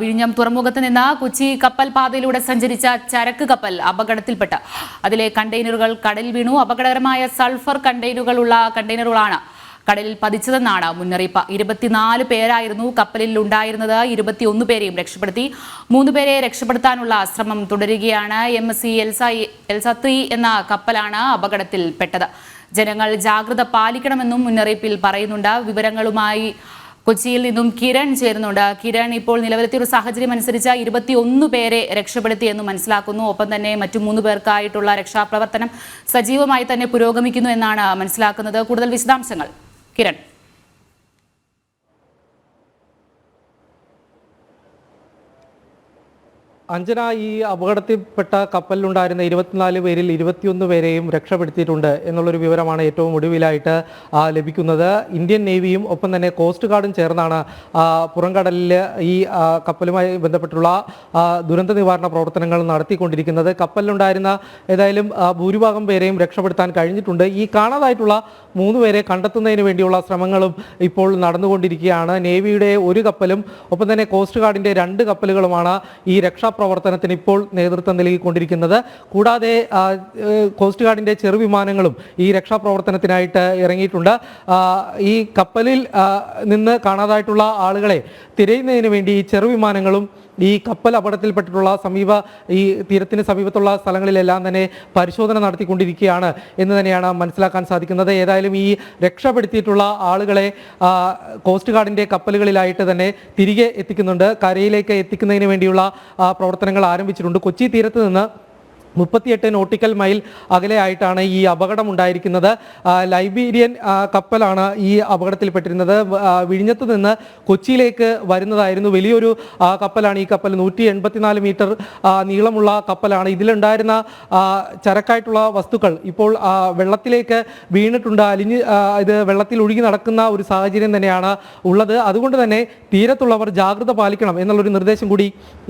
വിഴിഞ്ഞം തുറമുഖത്ത് നിന്ന് കൊച്ചി കപ്പൽ പാതയിലൂടെ സഞ്ചരിച്ച ചരക്ക് കപ്പൽ അപകടത്തിൽപ്പെട്ട്. അതിലെ കണ്ടെയ്നറുകൾ കടലിൽ വീണു. അപകടകരമായ സൾഫർ കണ്ടെയ്നറുകളുള്ള കണ്ടെയ്നറുകളാണ് കടലിൽ പതിച്ചതെന്നാണ് മുന്നറിയിപ്പ്. ഇരുപത്തിനാല് പേരായിരുന്നു കപ്പലിൽ ഉണ്ടായിരുന്നത്. ഇരുപത്തിയൊന്ന് പേരെയും രക്ഷപ്പെടുത്തി. മൂന്ന് പേരെ രക്ഷപ്പെടുത്താനുള്ള ശ്രമം തുടരുകയാണ്. എം എസ് സി എൽസ എന്ന കപ്പലാണ് അപകടത്തിൽപ്പെട്ടത്. ജനങ്ങൾ ജാഗ്രത പാലിക്കണമെന്നും മുന്നറിയിപ്പിൽ പറയുന്നുണ്ട്. വിവരങ്ങളുമായി കൊച്ചിയിൽ നിന്നും കിരൺ ചേരുന്നുണ്ട്. കിരൺ ഇപ്പോൾ നിലവിലത്തെ ഒരു സാഹചര്യം അനുസരിച്ച് ഇരുപത്തിയൊന്ന് പേരെ രക്ഷപ്പെടുത്തിയെന്ന് മനസ്സിലാക്കുന്നു. ഒപ്പം തന്നെ മറ്റു മൂന്ന് പേർക്കായിട്ടുള്ള രക്ഷാപ്രവർത്തനം സജീവമായി തന്നെ പുരോഗമിക്കുന്നു എന്നാണ് മനസ്സിലാക്കുന്നത്. കൂടുതൽ വിശദാംശങ്ങൾ കിരൺ. അഞ്ജന ഈ അപകടത്തിൽപ്പെട്ട കപ്പലിലുണ്ടായിരുന്ന ഇരുപത്തിനാല് പേരിൽ ഇരുപത്തിയൊന്ന് പേരെയും രക്ഷപ്പെടുത്തിയിട്ടുണ്ട് എന്നുള്ളൊരു വിവരമാണ് ഏറ്റവും ഒടുവിലായിട്ട് ലഭിക്കുന്നത്. ഇന്ത്യൻ നേവിയും ഒപ്പം തന്നെ കോസ്റ്റ് ഗാർഡും ചേർന്നാണ് പുറംകടലിൽ ഈ കപ്പലുമായി ബന്ധപ്പെട്ടുള്ള ദുരന്ത നിവാരണ പ്രവർത്തനങ്ങൾ നടത്തിക്കൊണ്ടിരിക്കുന്നത്. കപ്പലിലുണ്ടായിരുന്ന ഏതായാലും ഭൂരിഭാഗം പേരെയും രക്ഷപ്പെടുത്താൻ കഴിഞ്ഞിട്ടുണ്ട്. ഈ കാണാതായിട്ടുള്ള മൂന്ന് പേരെ കണ്ടെത്തുന്നതിന് വേണ്ടിയുള്ള ശ്രമങ്ങളും ഇപ്പോൾ നടന്നുകൊണ്ടിരിക്കുകയാണ്. നേവിയുടെ ഒരു കപ്പലും ഒപ്പം തന്നെ കോസ്റ്റ് ഗാർഡിന്റെ രണ്ട് കപ്പലുകളുമാണ് ഈ രക്ഷാപ്രവർത്തനത്തിന് ഇപ്പോൾ നേതൃത്വം നൽകിക്കൊണ്ടിരിക്കുന്നത്. കൂടാതെ കോസ്റ്റ് ഗാർഡിന്റെ ചെറുവിമാനങ്ങളും ഈ രക്ഷാപ്രവർത്തനത്തിനായിട്ട് ഇറങ്ങിയിട്ടുണ്ട്. ഈ കപ്പലിൽ നിന്ന് കാണാതായിട്ടുള്ള ആളുകളെ തിരയുന്നതിന് വേണ്ടി ഈ ചെറുവിമാനങ്ങളും ഈ കപ്പൽ അപകടത്തിൽപ്പെട്ടിട്ടുള്ള സമീപ ഈ തീരത്തിന് സമീപത്തുള്ള സ്ഥലങ്ങളിലെല്ലാം തന്നെ പരിശോധന നടത്തിക്കൊണ്ടിരിക്കുകയാണ് എന്ന് തന്നെയാണ് മനസ്സിലാക്കാൻ സാധിക്കുന്നത്. ഏതായാലും ഈ രക്ഷപ്പെടുത്തിയിട്ടുള്ള ആളുകളെ കോസ്റ്റ് ഗാർഡിന്റെ കപ്പലുകളിലായിട്ട് തന്നെ തിരികെ എത്തിക്കുന്നുണ്ട്. കരയിലേക്ക് എത്തിക്കുന്നതിന് വേണ്ടിയുള്ള പ്രവർത്തനങ്ങൾ ആരംഭിച്ചിട്ടുണ്ട്. കൊച്ചി തീരത്ത് നിന്ന് മുപ്പത്തിയെട്ട് നോട്ടിക്കൽ മൈൽ അകലെയായിട്ടാണ് ഈ അപകടം ഉണ്ടായിരിക്കുന്നത് ലൈബീരിയൻ കപ്പലാണ് ഈ അപകടത്തിൽപ്പെട്ടിരുന്നത്. വിഴിഞ്ഞത്ത് നിന്ന് കൊച്ചിയിലേക്ക് വരുന്നതായിരുന്നു വലിയൊരു കപ്പലാണ് ഈ കപ്പൽ. നൂറ്റി എൺപത്തിനാല് മീറ്റർ നീളമുള്ള കപ്പലാണ്. ഇതിലുണ്ടായിരുന്ന ചരക്കായിട്ടുള്ള വസ്തുക്കൾ ഇപ്പോൾ വെള്ളത്തിലേക്ക് വീണിട്ടുണ്ട്. അലിഞ്ഞ് ഇത് വെള്ളത്തിൽ ഒഴുകി നടക്കുന്ന ഒരു സാഹചര്യം തന്നെയാണ് ഉള്ളത്. അതുകൊണ്ട് തന്നെ തീരത്തുള്ളവർ ജാഗ്രത പാലിക്കണം എന്നുള്ളൊരു നിർദ്ദേശം കൂടി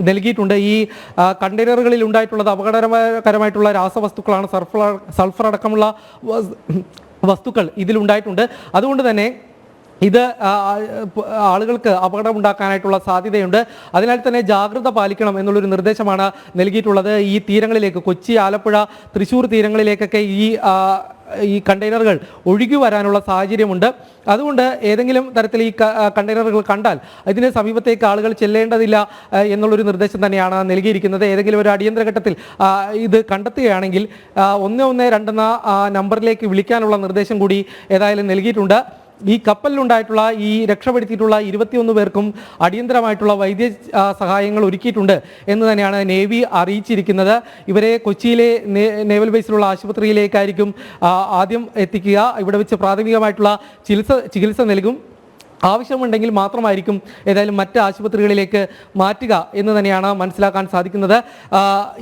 നൽകിയിട്ടുണ്ട്. ഈ കണ്ടെയ്നറുകളിൽ ഉണ്ടായിട്ടുള്ളത് അപകടകരമായിട്ടുള്ള രാസവസ്തുക്കളാണ് സൾഫർ സൾഫർ അടക്കമുള്ള വസ്- വസ്തുക്കൾ ഇതിലുണ്ടായിട്ടുണ്ട്. അതുകൊണ്ട് തന്നെ ഇത് ആളുകൾക്ക് അപകടമുണ്ടാക്കാനായിട്ടുള്ള സാധ്യതയുണ്ട്. അതിനാൽ തന്നെ ജാഗ്രത പാലിക്കണം എന്നുള്ളൊരു നിർദ്ദേശമാണ് നൽകിയിട്ടുള്ളത്. ഈ തീരങ്ങളിലേക്ക് കൊച്ചി ആലപ്പുഴ തൃശ്ശൂർ തീരങ്ങളിലേക്കൊക്കെ ഈ ഈ കണ്ടെയ്നറുകൾ ഒഴുകി വരാനുള്ള സാഹചര്യമുണ്ട്. അതുകൊണ്ട് ഏതെങ്കിലും തരത്തിൽ ഈ കണ്ടെയ്നറുകൾ കണ്ടാൽ ഇതിന് സമീപത്തേക്ക് ആളുകൾ ചെല്ലേണ്ടതില്ല എന്നുള്ളൊരു നിർദ്ദേശം തന്നെയാണ് നൽകിയിരിക്കുന്നത്. ഏതെങ്കിലും ഒരു അടിയന്തര ഘട്ടത്തിൽ ഇത് കണ്ടെത്തുകയാണെങ്കിൽ ഒന്ന് ഒന്ന് രണ്ടെന്ന നമ്പറിലേക്ക് വിളിക്കാനുള്ള നിർദ്ദേശം കൂടി ഏതായാലും നൽകിയിട്ടുണ്ട്. ഈ കപ്പലിലുണ്ടായിട്ടുള്ള ഈ രക്ഷപ്പെടുത്തിയിട്ടുള്ള ഇരുപത്തിയൊന്ന് പേർക്കും അടിയന്തരമായിട്ടുള്ള വൈദ്യ സഹായങ്ങൾ ഒരുക്കിയിട്ടുണ്ട് എന്ന് തന്നെയാണ് നേവി അറിയിച്ചിരിക്കുന്നത്. ഇവരെ കൊച്ചിയിലെ നേവൽ ബേസിലുള്ള ആശുപത്രിയിലേക്കായിരിക്കും ആദ്യം എത്തിക്കുക. ഇവിടെ വെച്ച് പ്രാഥമികമായിട്ടുള്ള ചികിത്സ ചികിത്സ നൽകും. ആവശ്യമുണ്ടെങ്കിൽ മാത്രമായിരിക്കും ഏതായാലും മറ്റ് ആശുപത്രികളിലേക്ക് മാറ്റുക എന്ന് തന്നെയാണ് മനസ്സിലാക്കാൻ സാധിക്കുന്നത്.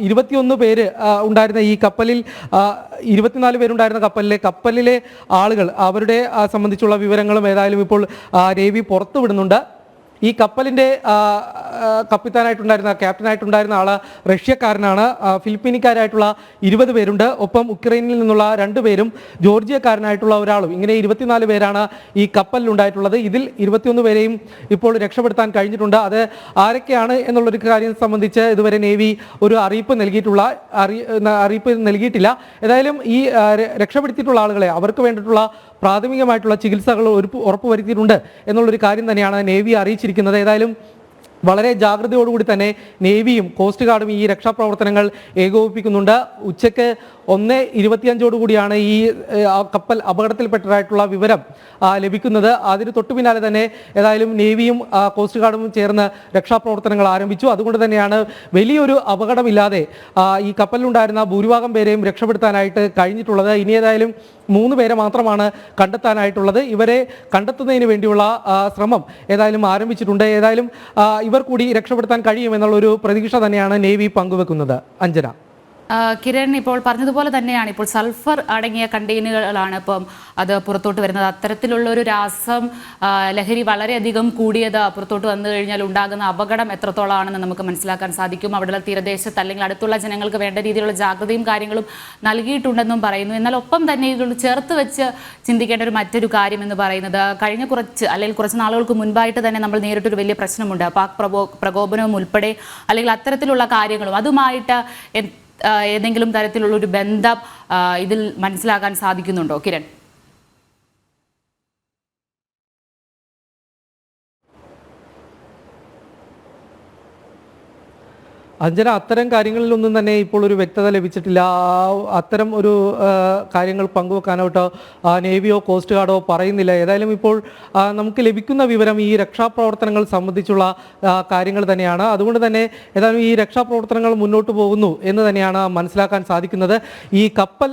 ഇരുപത്തിയൊന്ന് പേര് ഉണ്ടായിരുന്ന ഈ കപ്പലിൽ ഇരുപത്തിനാല് പേരുണ്ടായിരുന്ന കപ്പലിലെ കപ്പലിലെ ആളുകൾ അവരുടെ സംബന്ധിച്ചുള്ള വിവരങ്ങളും ഏതായാലും ഇപ്പോൾ രേവി പുറത്തുവിടുന്നുണ്ട്. ഈ കപ്പലിന്റെ കപ്പിത്താനായിട്ടുണ്ടായിരുന്ന ക്യാപ്റ്റനായിട്ടുണ്ടായിരുന്ന ആൾ റഷ്യക്കാരനാണ്. ഫിലിപ്പീനിക്കാരായിട്ടുള്ള ഇരുപത് പേരുണ്ട്. ഒപ്പം ഉക്രൈനിൽ നിന്നുള്ള രണ്ട് പേരും ജോർജിയക്കാരനായിട്ടുള്ള ഒരാളും. ഇങ്ങനെ ഇരുപത്തിനാല് പേരാണ് ഈ കപ്പലിൽ ഉണ്ടായിട്ടുള്ളത് ഇതിൽ ഇരുപത്തിയൊന്ന് പേരെയും ഇപ്പോൾ രക്ഷപ്പെടുത്താൻ കഴിഞ്ഞിട്ടുണ്ട്. അത് ആരൊക്കെയാണ് എന്നുള്ളൊരു കാര്യം സംബന്ധിച്ച് ഇതുവരെ നേവി ഒരു അറിയിപ്പ് നൽകിയിട്ടുള്ള അറിയിപ്പ് നൽകിയിട്ടില്ല. ഏതായാലും ഈ രക്ഷപ്പെടുത്തിയിട്ടുള്ള ആളുകളെ അവർക്ക് വേണ്ടിയിട്ടുള്ള പ്രാഥമികമായിട്ടുള്ള ചികിത്സകൾ ഒരു ഉറപ്പുവരുത്തിയിട്ടുണ്ട് എന്നുള്ളൊരു കാര്യം തന്നെയാണ് നേവി അറിയിച്ചിരിക്കുന്നത്. ഏതായാലും വളരെ ജാഗ്രതയോടുകൂടി തന്നെ നേവിയും കോസ്റ്റ് ഗാർഡും ഈ രക്ഷാപ്രവർത്തനങ്ങൾ ഏകോപിപ്പിക്കുന്നുണ്ട്. ഉച്ചയ്ക്ക് ഒന്ന് ഇരുപത്തിയഞ്ചോട് കൂടിയാണ് ഈ കപ്പൽ അപകടത്തിൽപ്പെട്ടതായിട്ടുള്ള വിവരം ലഭിക്കുന്നത്. അതിന് തൊട്ടു പിന്നാലെ തന്നെ ഏതായാലും നേവിയും കോസ്റ്റ് ഗാർഡും ചേർന്ന് രക്ഷാപ്രവർത്തനങ്ങൾ ആരംഭിച്ചു. അതുകൊണ്ട് തന്നെയാണ് വലിയൊരു അപകടമില്ലാതെ ഈ കപ്പലിലുണ്ടായിരുന്ന ഭൂരിഭാഗം പേരെയും രക്ഷപ്പെടുത്താനായിട്ട് കഴിഞ്ഞിട്ടുള്ളത്. ഇനി ഏതായാലും മൂന്ന് പേരെ മാത്രമാണ് കണ്ടെത്താനായിട്ടുള്ളത്. ഇവരെ കണ്ടെത്തുന്നതിന് വേണ്ടിയുള്ള ശ്രമം ഏതായാലും ആരംഭിച്ചിട്ടുണ്ട്. ഏതായാലും ഇവർ കൂടി രക്ഷപ്പെടുത്താൻ കഴിയുമെന്നുള്ളൊരു പ്രതീക്ഷ തന്നെയാണ് നേവി പങ്കുവെക്കുന്നത്. അഞ്ജന. കിരൺ ഇപ്പോൾ പറഞ്ഞതുപോലെ തന്നെയാണ്. ഇപ്പോൾ സൾഫർ അടങ്ങിയ കണ്ടെയ്നറുകളാണ് ഇപ്പം അത് പുറത്തോട്ട് വരുന്നത്. അത്തരത്തിലുള്ള ഒരു രാസം ലഹരി വളരെയധികം കൂടിയത് പുറത്തോട്ട് വന്നു കഴിഞ്ഞാൽ ഉണ്ടാകുന്ന അപകടം എത്രത്തോളമാണെന്ന് നമുക്ക് മനസ്സിലാക്കാൻ സാധിക്കും. അവിടെയുള്ള തീരദേശത്ത് അല്ലെങ്കിൽ അടുത്തുള്ള ജനങ്ങൾക്ക് വേണ്ട രീതിയിലുള്ള ജാഗ്രതയും കാര്യങ്ങളും നൽകിയിട്ടുണ്ടെന്നും പറയുന്നു. എന്നാൽ ഒപ്പം തന്നെ ഇതിനോട് ചേർത്ത് വെച്ച് ചിന്തിക്കേണ്ട ഒരു മറ്റൊരു കാര്യം എന്ന് പറയുന്നത് കഴിഞ്ഞ കുറച്ച് അല്ലെങ്കിൽ കുറച്ച് നാളുകൾക്ക് മുൻപായിട്ട് തന്നെ നമ്മൾ നേരിട്ടൊരു വലിയ പ്രശ്നമുണ്ട്. പാക് പ്രകോ പ്രകോപനവും ഉൾപ്പെടെ അല്ലെങ്കിൽ അത്തരത്തിലുള്ള കാര്യങ്ങളും. അതുമായിട്ട് ഏതെങ്കിലും തരത്തിലുള്ള ഒരു ബന്ധം ഇതിൽ മനസ്സിലാക്കാൻ സാധിക്കുന്നുണ്ടോ? കിരൺ? അഞ്ജന അത്തരം കാര്യങ്ങളിലൊന്നും തന്നെ ഇപ്പോൾ ഒരു വ്യക്തത ലഭിച്ചിട്ടില്ല. അത്തരം ഒരു കാര്യങ്ങൾ പങ്കുവെക്കാനോട്ടോ നേവിയോ കോസ്റ്റ് ഗാർഡോ പറയുന്നില്ല. ഏതായാലും ഇപ്പോൾ നമുക്ക് ലഭിക്കുന്ന വിവരം ഈ രക്ഷാപ്രവർത്തനങ്ങൾ സംബന്ധിച്ചുള്ള കാര്യങ്ങൾ തന്നെയാണ്. അതുകൊണ്ട് തന്നെ ഏതായാലും ഈ രക്ഷാപ്രവർത്തനങ്ങൾ മുന്നോട്ട് പോകുന്നു എന്ന് തന്നെയാണ് മനസ്സിലാക്കാൻ സാധിക്കുന്നത്. ഈ കപ്പൽ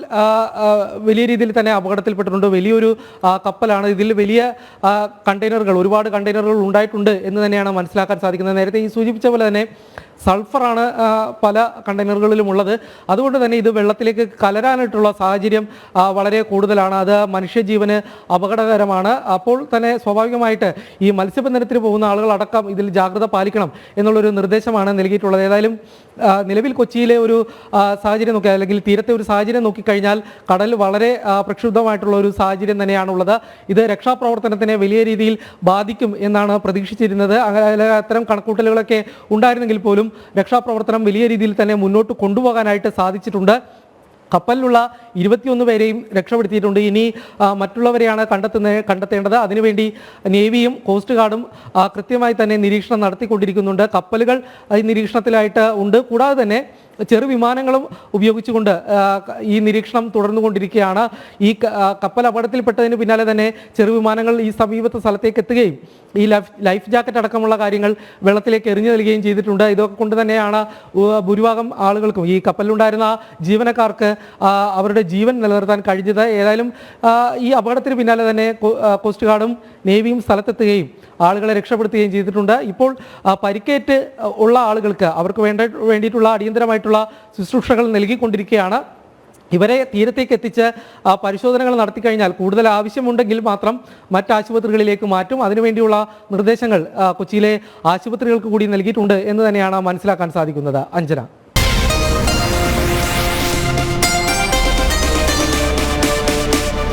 വലിയ രീതിയിൽ തന്നെ അപകടത്തിൽപ്പെട്ടിട്ടുണ്ട്. വലിയൊരു കപ്പലാണ്. ഇതിൽ വലിയ കണ്ടെയ്നറുകൾ ഒരുപാട് കണ്ടെയ്നറുകൾ ഉണ്ടായിട്ടുണ്ട് എന്ന് തന്നെയാണ് മനസ്സിലാക്കാൻ സാധിക്കുന്നത്. നേരത്തെ ഈ സൂചിപ്പിച്ച പോലെ തന്നെ സൾഫറാണ് പല കണ്ടെയ്നറുകളിലും ഉള്ളത് അതുകൊണ്ട് തന്നെ ഇത് വെള്ളത്തിലേക്ക് കലരാനായിട്ടുള്ള സാഹചര്യം വളരെ കൂടുതലാണ്. അത് മനുഷ്യജീവന് അപകടകരമാണ്. അപ്പോൾ തന്നെ സ്വാഭാവികമായിട്ട് ഈ മത്സ്യബന്ധനത്തിന് പോകുന്ന ആളുകളടക്കം ഇതിൽ ജാഗ്രത പാലിക്കണം എന്നുള്ളൊരു നിർദ്ദേശമാണ് നൽകിയിട്ടുള്ളത്. ഏതായാലും നിലവിൽ കൊച്ചിയിലെ ഒരു സാഹചര്യം നോക്കി അല്ലെങ്കിൽ തീരത്തെ ഒരു സാഹചര്യം നോക്കിക്കഴിഞ്ഞാൽ കടൽ വളരെ പ്രക്ഷുബ്ധമായിട്ടുള്ള ഒരു സാഹചര്യം തന്നെയാണുള്ളത്. ഇത് രക്ഷാപ്രവർത്തനത്തിനെ വലിയ രീതിയിൽ ബാധിക്കും എന്നാണ് പ്രതീക്ഷിച്ചിരുന്നത്. അത്തരം കണക്കൂട്ടലുകളൊക്കെ ഉണ്ടായിരുന്നെങ്കിൽ പോലും രക്ഷാപ്രവർത്തനം വലിയ രീതിയിൽ തന്നെ മുന്നോട്ട് കൊണ്ടുപോകാനായിട്ട് സാധിച്ചിട്ടുണ്ട്. കപ്പലിലുള്ള ഇരുപത്തിയൊന്ന് പേരെയും രക്ഷപ്പെടുത്തിയിട്ടുണ്ട്. ഇനി മറ്റുള്ളവരെയാണ് കണ്ടെത്തുന്ന കണ്ടെത്തേണ്ടത്. അതിനുവേണ്ടി നേവിയും കോസ്റ്റ് ഗാർഡും കൃത്യമായി തന്നെ നിരീക്ഷണം നടത്തിക്കൊണ്ടിരിക്കുന്നുണ്ട്. കപ്പലുകൾ ഈ നിരീക്ഷണത്തിലായിട്ട് ഉണ്ട്. കൂടാതെ തന്നെ ചെറു വിമാനങ്ങളും ഉപയോഗിച്ചുകൊണ്ട് ഈ നിരീക്ഷണം തുടർന്നുകൊണ്ടിരിക്കുകയാണ്. ഈ കപ്പൽ അപകടത്തിൽപ്പെട്ടതിന് പിന്നാലെ തന്നെ ചെറു വിമാനങ്ങൾ ഈ സമീപത്തെ സ്ഥലത്തേക്ക് എത്തുകയും ഈ ലൈഫ് ലൈഫ് ജാക്കറ്റ് അടക്കമുള്ള കാര്യങ്ങൾ വെള്ളത്തിലേക്ക് എറിഞ്ഞു നൽകുകയും ചെയ്തിട്ടുണ്ട്. ഇതൊക്കെ കൊണ്ട് തന്നെയാണ് ഭൂരിഭാഗം ആളുകൾക്കും ഈ കപ്പലിലുണ്ടായിരുന്ന ജീവനക്കാർക്ക് അവരുടെ ജീവൻ നിലനിർത്താൻ കഴിഞ്ഞത്. ഏതായാലും ഈ അപകടത്തിന് പിന്നാലെ തന്നെ കോസ്റ്റ് ഗാർഡും നേവിയും സ്ഥലത്തെത്തുകയും ആളുകളെ രക്ഷപ്പെടുത്തുകയും ചെയ്തിട്ടുണ്ട്. ഇപ്പോൾ പരിക്കേറ്റ് ഉള്ള ആളുകൾക്ക് അവർക്ക് വേണ്ട വേണ്ടിയിട്ടുള്ള അടിയന്തരമായിട്ടുള്ള ശുശ്രൂഷകൾ നൽകിക്കൊണ്ടിരിക്കുകയാണ്. ഇവരെ തീരത്തേക്ക് എത്തിച്ച് പരിശോധനകൾ നടത്തി കഴിഞ്ഞാൽ കൂടുതൽ ആവശ്യമുണ്ടെങ്കിൽ മാത്രം മറ്റ് ആശുപത്രികളിലേക്ക് മാറ്റും. അതിനുവേണ്ടിയുള്ള നിർദ്ദേശങ്ങൾ കൊച്ചിയിലെ ആശുപത്രികൾക്ക് കൂടി നൽകിയിട്ടുണ്ട് എന്ന് തന്നെയാണ് മനസ്സിലാക്കാൻ സാധിക്കുന്നത്. അഞ്ജന.